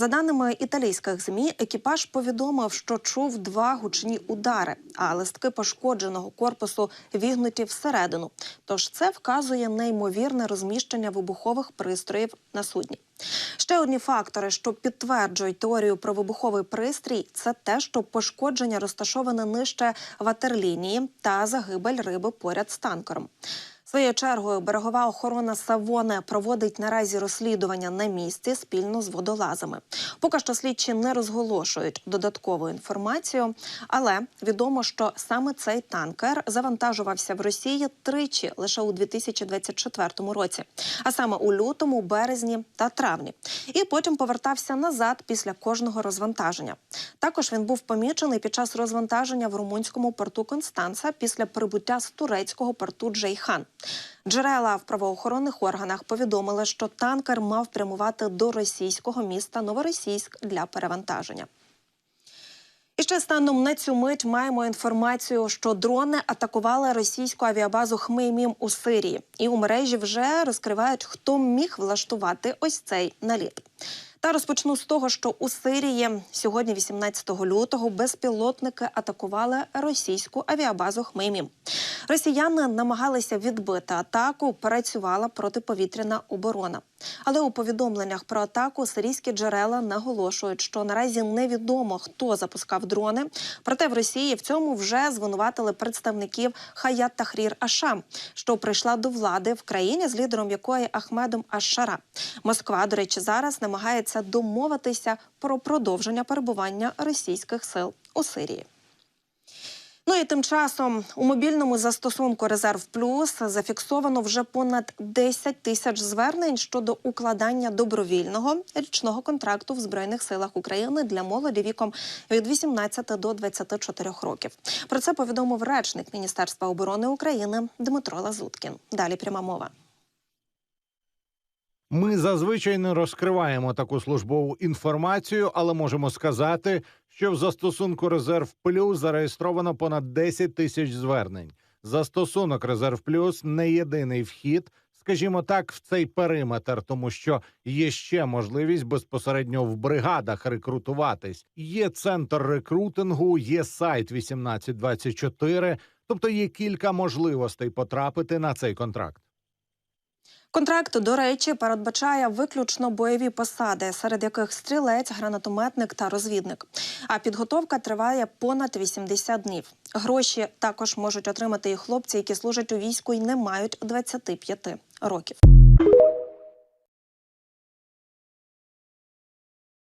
За даними італійських змі, екіпаж повідомив, що чув два гучні удари, а листки пошкодженого корпусу вігнуті всередину. Тож це вказує неймовірне розміщення вибухових пристроїв на судні. Ще одні фактори, що підтверджують теорію про вибуховий пристрій, це те, що пошкодження розташоване нижче ватерлінії та загибель риби поряд з танкером. Своєю чергою берегова охорона Савоне проводить наразі розслідування на місці спільно з водолазами. Поки що слідчі не розголошують додаткову інформацію, але відомо, що саме цей танкер завантажувався в Росії тричі лише у 2024 році, а саме у лютому, березні та травні, і потім повертався назад після кожного розвантаження. Також він був помічений під час розвантаження в румунському порту Констанца після прибуття з турецького порту Джейхан. Джерела в правоохоронних органах повідомили, що танкер мав прямувати до російського міста Новоросійськ для перевантаження. І ще станом на цю мить маємо інформацію, що дрони атакували російську авіабазу Хмеймім у Сирії, і у мережі вже розкривають, хто міг влаштувати ось цей наліт. Та розпочну з того, що у Сирії сьогодні, 18 лютого, безпілотники атакували російську авіабазу Хмеймі. Росіяни намагалися відбити атаку. Працювала протиповітряна оборона. Але у повідомленнях про атаку сирійські джерела наголошують, що наразі невідомо хто запускав дрони. Проте в Росії в цьому вже звинуватили представників Хаят Тахрір Ашам, що прийшла до влади в країні, з лідером якої Ахмедом Аш-Шара. Москва, до речі, зараз намагається домовитися про продовження перебування російських сил у Сирії. Ну і тим часом у мобільному застосунку Резерв Плюс зафіксовано вже понад 10 тисяч звернень щодо укладання добровільного річного контракту в збройних силах України для молоді віком від 18 до 24 років. Про це повідомив речник Міністерства оборони України Дмитро Лазуткін. Далі пряма мова. Ми зазвичай не розкриваємо таку службову інформацію, але можемо сказати, що в застосунку Резерв Плюс зареєстровано понад 10 тисяч звернень. Застосунок Резерв Плюс не єдиний вхід, скажімо так, в цей периметр, тому що є ще можливість безпосередньо в бригадах рекрутуватись. Є центр рекрутингу, є сайт 1824, тобто є кілька можливостей потрапити на цей контракт. Контракт, до речі, передбачає виключно бойові посади, серед яких стрілець, гранатометник та розвідник. А підготовка триває понад 80 днів. Гроші також можуть отримати і хлопці, які служать у війську і не мають 25 років.